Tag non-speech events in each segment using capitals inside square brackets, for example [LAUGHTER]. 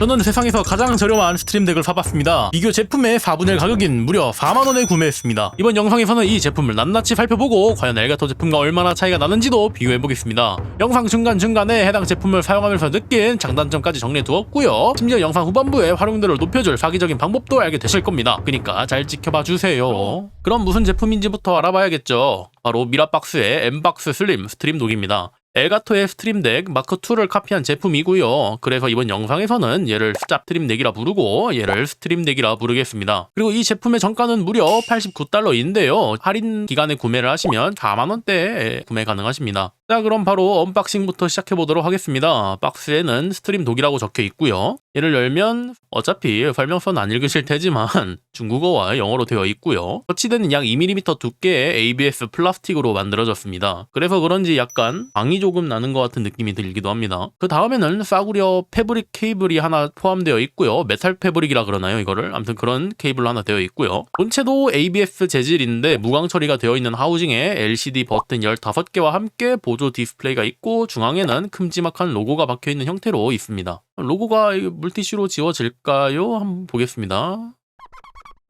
저는 세상에서 가장 저렴한 스트림 덱을 사봤습니다. 비교 제품의 4분의 1 가격인 무려 4만원에 구매했습니다. 이번 영상에서는 이 제품을 낱낱이 살펴보고 과연 엘가토 제품과 얼마나 차이가 나는지도 비교해보겠습니다. 영상 중간중간에 해당 제품을 사용하면서 느낀 장단점까지 정리해두었고요. 심지어 영상 후반부에 활용도를 높여줄 사기적인 방법도 알게 되실 겁니다. 그니까 잘 지켜봐 주세요. 그럼 무슨 제품인지부터 알아봐야겠죠. 바로 미라박스의 엠박스 슬림 스트림 독입니다. 엘가토의 스트림덱 마크2를 카피한 제품이고요. 그래서 이번 영상에서는 얘를 짭트림덱이라 부르고 얘를 스트림덱이라 부르겠습니다. 그리고 이 제품의 정가는 무려 89달러인데요. 할인 기간에 구매를 하시면 4만원대에 구매 가능하십니다. 자 그럼 바로 언박싱부터 시작해보도록 하겠습니다. 박스에는 스트림 독이라고 적혀 있고요. 얘를 열면 어차피 설명서는 안 읽으실 테지만 [LAUGHS] 중국어와 영어로 되어 있고요. 터치대는 약 2mm 두께의 ABS 플라스틱으로 만들어졌습니다. 그래서 그런지 약간 광이 조금 나는 것 같은 느낌이 들기도 합니다. 그 다음에는 싸구려 패브릭 케이블이 하나 포함되어 있고요. 메탈 패브릭이라 그러나요 이거를? 아무튼 그런 케이블로 하나 되어 있고요. 본체도 ABS 재질인데 무광 처리가 되어 있는 하우징에 LCD 버튼 15개와 함께 보조 디스플레이가 있고 중앙에는 큼지막한 로고가 박혀 있는 형태로 있습니다. 로고가 물티슈로 지워질까요? 한번 보겠습니다.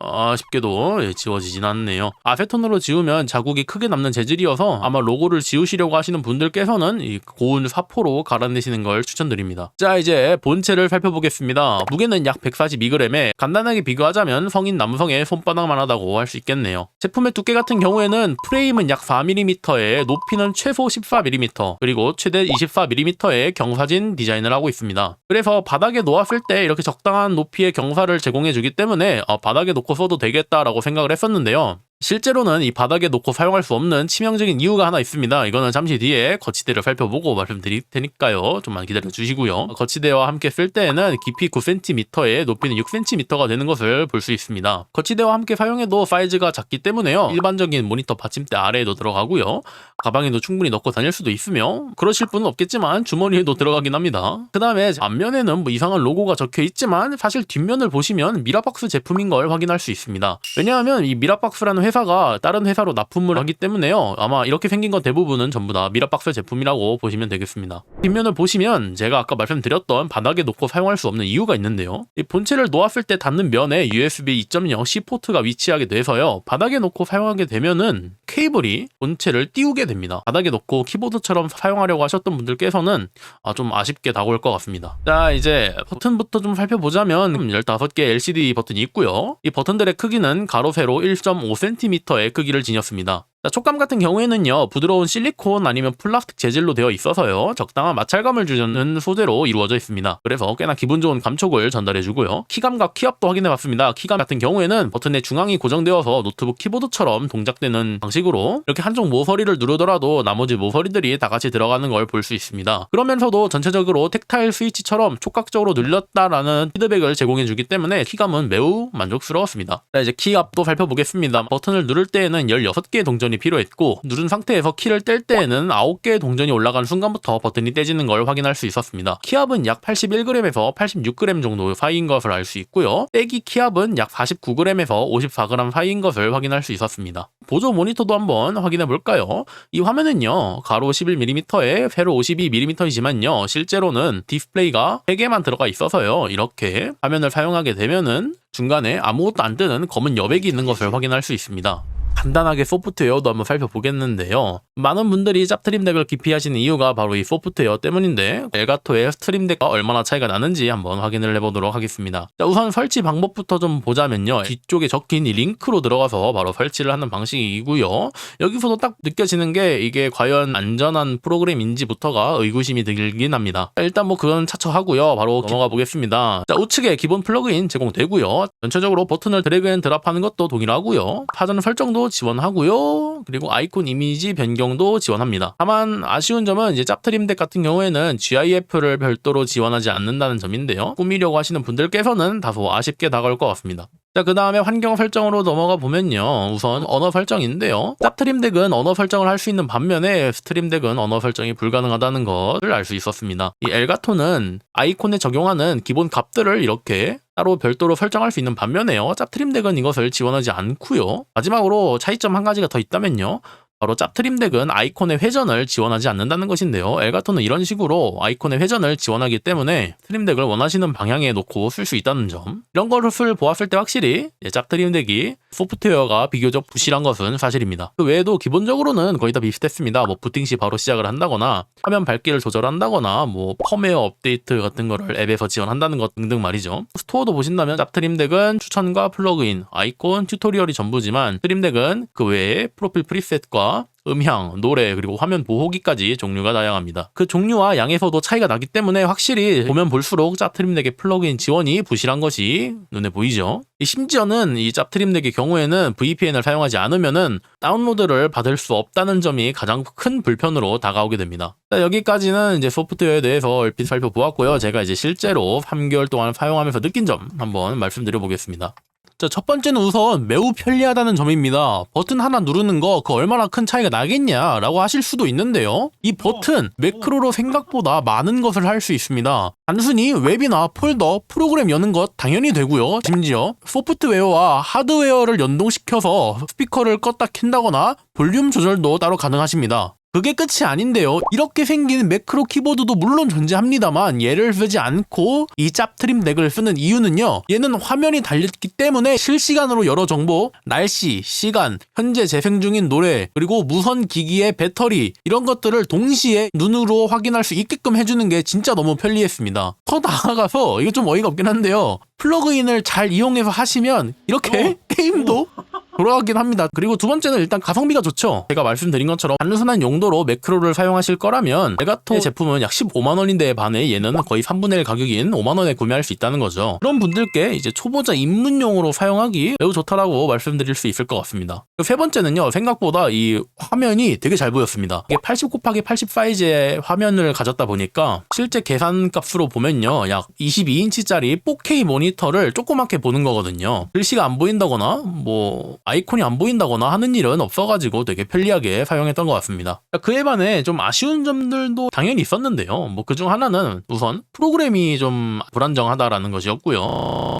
아쉽게도 예, 지워지진 않네요. 아세톤으로 지우면 자국이 크게 남는 재질이어서 아마 로고를 지우시려고 하시는 분들께서는 이 고운 사포로 갈아내시는 걸 추천드립니다. 자 이제 본체를 살펴보겠습니다. 무게는 약 142g에 간단하게 비교하자면 성인 남성의 손바닥만 하다고 할 수 있겠네요. 제품의 두께 같은 경우에는 프레임은 약 4mm에 높이는 최소 14mm 그리고 최대 24mm의 경사진 디자인을 하고 있습니다. 그래서 바닥에 놓았을 때 이렇게 적당한 높이의 경사를 제공해주기 때문에 어, 바닥에 놓고 써도 되겠다라고 생각을 했었는데요. 실제로는 이 바닥에 놓고 사용할 수 없는 치명적인 이유가 하나 있습니다. 이거는 잠시 뒤에 거치대를 살펴보고 말씀드릴 테니까요. 좀만 기다려 주시고요. 거치대와 함께 쓸 때에는 깊이 9cm에 높이는 6cm가 되는 것을 볼 수 있습니다. 거치대와 함께 사용해도 사이즈가 작기 때문에요. 일반적인 모니터 받침대 아래에도 들어가고요. 가방에도 충분히 넣고 다닐 수도 있으며 그러실 분은 없겠지만 주머니에도 들어가긴 합니다. 그 다음에 앞면에는 뭐 이상한 로고가 적혀 있지만 사실 뒷면을 보시면 미라박스 제품인 걸 확인할 수 있습니다. 왜냐하면 이 미라박스라는 회사가 다른 회사로 납품을 하기 때문에요. 아마 이렇게 생긴 건 대부분은 전부 다 미라박스 제품이라고 보시면 되겠습니다. 뒷면을 보시면 제가 아까 말씀드렸던 바닥에 놓고 사용할 수 없는 이유가 있는데요. 이 본체를 놓았을 때 닿는 면에 USB 2.0 C 포트가 위치하게 돼서요. 바닥에 놓고 사용하게 되면은 케이블이 본체를 띄우게 됩니다. 바닥에 놓고 키보드처럼 사용하려고 하셨던 분들께서는 아, 좀 아쉽게 다가올 것 같습니다. 자, 이제 버튼부터 좀 살펴보자면 15개 LCD 버튼이 있고요. 이 버튼들의 크기는 가로 세로 1.5cm의 크기를 지녔습니다. 자, 촉감 같은 경우에는요, 부드러운 실리콘 아니면 플라스틱 재질로 되어 있어서요, 적당한 마찰감을 주는 소재로 이루어져 있습니다. 그래서 꽤나 기분 좋은 감촉을 전달해주고요. 키감과 키압도 확인해봤습니다. 키감 같은 경우에는 버튼의 중앙이 고정되어서 노트북 키보드처럼 동작되는 방식으로 이렇게 한쪽 모서리를 누르더라도 나머지 모서리들이 다 같이 들어가는 걸 볼 수 있습니다. 그러면서도 전체적으로 텍타일 스위치처럼 촉각적으로 눌렸다라는 피드백을 제공해주기 때문에 키감은 매우 만족스러웠습니다. 자, 이제 키압도 살펴보겠습니다. 버튼을 누를 때에는 16개의 동전 이 필요했고 누른 상태에서 키를 뗄 때에는 9개의 동전이 올라가는 순간부터 버튼이 떼지는 걸 확인할 수 있었습니다. 키압은 약 81g에서 86g 정도 사이인 것을 알 수 있고요. 떼기 키압은 약 49g에서 54g 사이인 것을 확인할 수 있었습니다. 보조 모니터도 한번 확인해 볼까요? 이 화면은요 가로 11mm에 세로 52mm이지만요 실제로는 디스플레이가 3개만 들어가 있어서요 이렇게 화면을 사용하게 되면은 중간에 아무것도 안 뜨는 검은 여백이 있는 것을 확인할 수 있습니다. 간단하게 소프트웨어도 한번 살펴보겠는데요. 많은 분들이 짭트림 덱을 기피하시는 이유가 바로 이 소프트웨어 때문인데 엘가토의 스트림 덱과 얼마나 차이가 나는지 한번 확인을 해보도록 하겠습니다. 자, 우선 설치 방법부터 좀 보자면요. 뒤쪽에 적힌 이 링크로 들어가서 바로 설치를 하는 방식이고요. 여기서도 딱 느껴지는 게 이게 과연 안전한 프로그램인지부터가 의구심이 들긴 합니다. 자, 일단 뭐 그건 차처하고요. 바로 넘어가 보겠습니다. 자, 우측에 기본 플러그인 제공되고요. 전체적으로 버튼을 드래그 앤 드랍하는 것도 동일하고요. 사전 설정도 지원하고요. 그리고 아이콘 이미지 변경도 지원합니다. 다만 아쉬운 점은 이제 짭트림 덱 같은 경우에는 GIF를 별도로 지원하지 않는다는 점인데요. 꾸미려고 하시는 분들께서는 다소 아쉽게 다가올 것 같습니다. 자, 그 다음에 환경 설정으로 넘어가 보면요. 우선 언어 설정인데요. 짭트림 덱은 언어 설정을 할 수 있는 반면에 스트림 덱은 언어 설정이 불가능하다는 것을 알 수 있었습니다. 이 엘가토는 아이콘에 적용하는 기본 값들을 이렇게 따로 별도로 설정할 수 있는 반면에요. 짭트림 덱은 이것을 지원하지 않고요. 마지막으로 차이점 한 가지가 더 있다면요. 바로 짭트림 덱은 아이콘의 회전을 지원하지 않는다는 것인데요. 엘가토는 이런 식으로 아이콘의 회전을 지원하기 때문에 스트림 덱을 원하시는 방향에 놓고 쓸 수 있다는 점. 이런 것을 보았을 때 확실히 이제 짭트림 덱이 소프트웨어가 비교적 부실한 것은 사실입니다. 그 외에도 기본적으로는 거의 다 비슷했습니다. 뭐 부팅 시 바로 시작을 한다거나 화면 밝기를 조절한다거나 뭐 펌웨어 업데이트 같은 거를 앱에서 지원한다는 것 등등 말이죠. 스토어도 보신다면 짭트림 덱은 추천과 플러그인, 아이콘, 튜토리얼이 전부지만 스트림 덱은 그 외에 프로필 프리셋과 음향, 노래, 그리고 화면 보호기까지 종류가 다양합니다. 그 종류와 양에서도 차이가 나기 때문에 확실히 보면 볼수록 짭트림덱의 플러그인 지원이 부실한 것이 눈에 보이죠. 이 심지어는 이 짭트림덱의 경우에는 VPN을 사용하지 않으면은 다운로드를 받을 수 없다는 점이 가장 큰 불편으로 다가오게 됩니다. 자, 여기까지는 이제 소프트웨어에 대해서 얼핏 살펴보았고요. 제가 이제 실제로 3개월 동안 사용하면서 느낀 점 한번 말씀드려 보겠습니다. 자, 첫 번째는 우선 매우 편리하다는 점입니다. 버튼 하나 누르는 거 그 얼마나 큰 차이가 나겠냐 라고 하실 수도 있는데요. 이 버튼 매크로로 생각보다 많은 것을 할 수 있습니다. 단순히 웹이나 폴더, 프로그램 여는 것 당연히 되고요. 심지어 소프트웨어와 하드웨어를 연동시켜서 스피커를 껐다 킨다거나 볼륨 조절도 따로 가능하십니다. 그게 끝이 아닌데요. 이렇게 생긴 매크로 키보드도 물론 존재합니다만 얘를 쓰지 않고 이 짭트림 덱을 쓰는 이유는요. 얘는 화면이 달렸기 때문에 실시간으로 여러 정보, 날씨, 시간, 현재 재생 중인 노래, 그리고 무선 기기의 배터리 이런 것들을 동시에 눈으로 확인할 수 있게끔 해주는 게 진짜 너무 편리했습니다. 더 나아가서 이거 좀 어이가 없긴 한데요. 플러그인을 잘 이용해서 하시면 이렇게 [LAUGHS] 게임도 돌아가긴 합니다. 그리고 두 번째는 일단 가성비가 좋죠. 제가 말씀드린 것처럼 단순한 용도로 매크로를 사용하실 거라면 엘가토 제품은 약 15만 원인데 반해 얘는 거의 3분의 1 가격인 5만 원에 구매할 수 있다는 거죠. 그런 분들께 이제 초보자 입문용으로 사용하기 매우 좋다라고 말씀드릴 수 있을 것 같습니다. 그세 번째는요. 생각보다 이 화면이 되게 잘 보였습니다. 이게 80 곱하기 80 사이즈의 화면을 가졌다 보니까 실제 계산 값으로 보면요. 약 22인치짜리 4K 모니터를 조그맣게 보는 거거든요. 글씨가 안 보인다거나 뭐 아이콘이 안 보인다거나 하는 일은 없어가지고 되게 편리하게 사용했던 것 같습니다. 그에 반해 좀 아쉬운 점들도 당연히 있었는데요. 뭐 그중 하나는 우선 프로그램이 좀 불안정하다라는 것이었고요.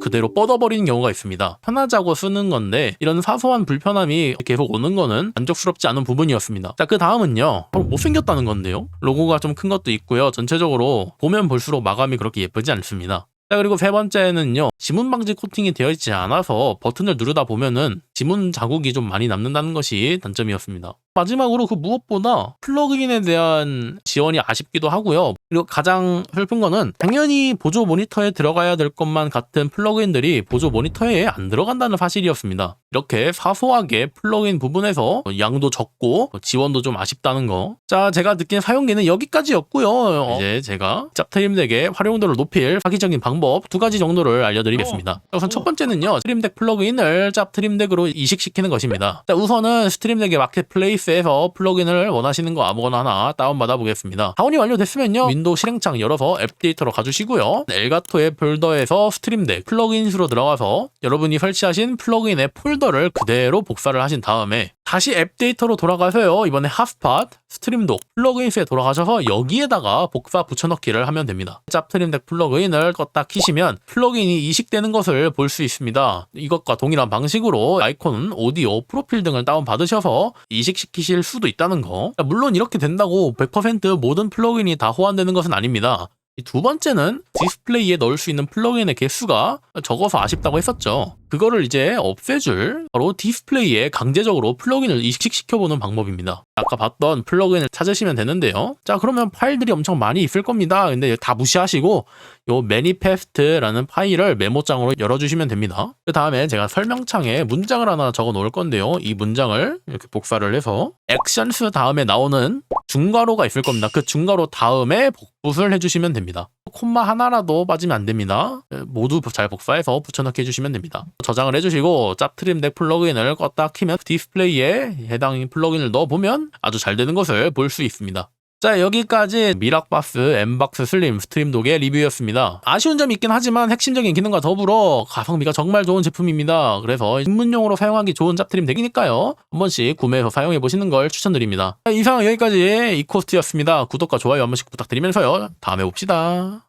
그대로 뻗어버리는 경우가 있습니다. 편하자고 쓰는 건데 이런 사소한 불편함이 계속 오는 거는 만족스럽지 않은 부분이었습니다. 자, 그 다음은요. 바로 못생겼다는 건데요. 로고가 좀 큰 것도 있고요. 전체적으로 보면 볼수록 마감이 그렇게 예쁘지 않습니다. 자, 그리고 세 번째는요. 지문 방지 코팅이 되어 있지 않아서 버튼을 누르다 보면은 지문 자국이 좀 많이 남는다는 것이 단점이었습니다. 마지막으로 그 무엇보다 플러그인에 대한 지원이 아쉽기도 하고요. 그리고 가장 슬픈 거는 당연히 보조 모니터에 들어가야 될 것만 같은 플러그인들이 보조 모니터에 안 들어간다는 사실이었습니다. 이렇게 사소하게 플러그인 부분에서 양도 적고 지원도 좀 아쉽다는 거. 자, 제가 느낀 사용기는 여기까지였고요. 어, 이제 제가 짭트림덱의 활용도를 높일 사기적인 방법 두 가지 정도를 알려드리겠습니다. 우선 첫 번째는요. 스트림덱 플러그인을 짭트림덱으로 이식시키는 것입니다. 자, 우선은 스트림덱의 마켓플레이스에서 플러그인을 원하시는 거 아무거나 하나 다운받아 보겠습니다. 다운이 완료됐으면요. 윈도우 실행창 열어서 앱 데이터로 가주시고요. 엘가토의 폴더에서 스트림 덱 플러그인 수로 들어가서 여러분이 설치하신 플러그인의 폴더를 그대로 복사를 하신 다음에 다시 앱 데이터로 돌아가서요. 이번에 핫스팟, 스트림독, 플러그인스에 돌아가셔서 여기에다가 복사 붙여넣기를 하면 됩니다. 짭트림덱 플러그인을 껐다 키시면 플러그인이 이식되는 것을 볼 수 있습니다. 이것과 동일한 방식으로 아이콘, 오디오, 프로필 등을 다운받으셔서 이식시키실 수도 있다는 거. 물론 이렇게 된다고 100% 모든 플러그인이 다 호환되는 것은 아닙니다. 이두 번째는 디스플레이에 넣을 수 있는 플러그인의 개수가 적어서 아쉽다고 했었죠. 그거를 이제 없애줄 바로 디스플레이에 강제적으로 플러그인을 이식시켜보는 방법입니다. 아까 봤던 플러그인을 찾으시면 되는데요. 자 그러면 파일들이 엄청 많이 있을 겁니다. 근데 다 무시하시고 요 매니페스트라는 파일을 메모장으로 열어주시면 됩니다. 그 다음에 제가 설명창에 문장을 하나 적어 놓을 건데요. 이 문장을 이렇게 복사를 해서 액션스 다음에 나오는 중괄호가 있을 겁니다. 그 중괄호 다음에 복붙을 해주시면 됩니다. 콤마 하나라도 빠지면 안 됩니다. 모두 잘 복사해서 붙여넣기 해주시면 됩니다. 저장을 해주시고 짭트림덱 플러그인을 껐다 키면 디스플레이에 해당 플러그인을 넣어보면 아주 잘 되는 것을 볼 수 있습니다. 자 여기까지 미락바스, 엠박스 슬림, 스트림독의 리뷰였습니다. 아쉬운 점이 있긴 하지만 핵심적인 기능과 더불어 가성비가 정말 좋은 제품입니다. 그래서 입문용으로 사용하기 좋은 짭트림 덱이니까요. 한 번씩 구매해서 사용해보시는 걸 추천드립니다. 자, 이상 여기까지 이코스트였습니다. 구독과 좋아요 한 번씩 부탁드리면서요. 다음에 봅시다.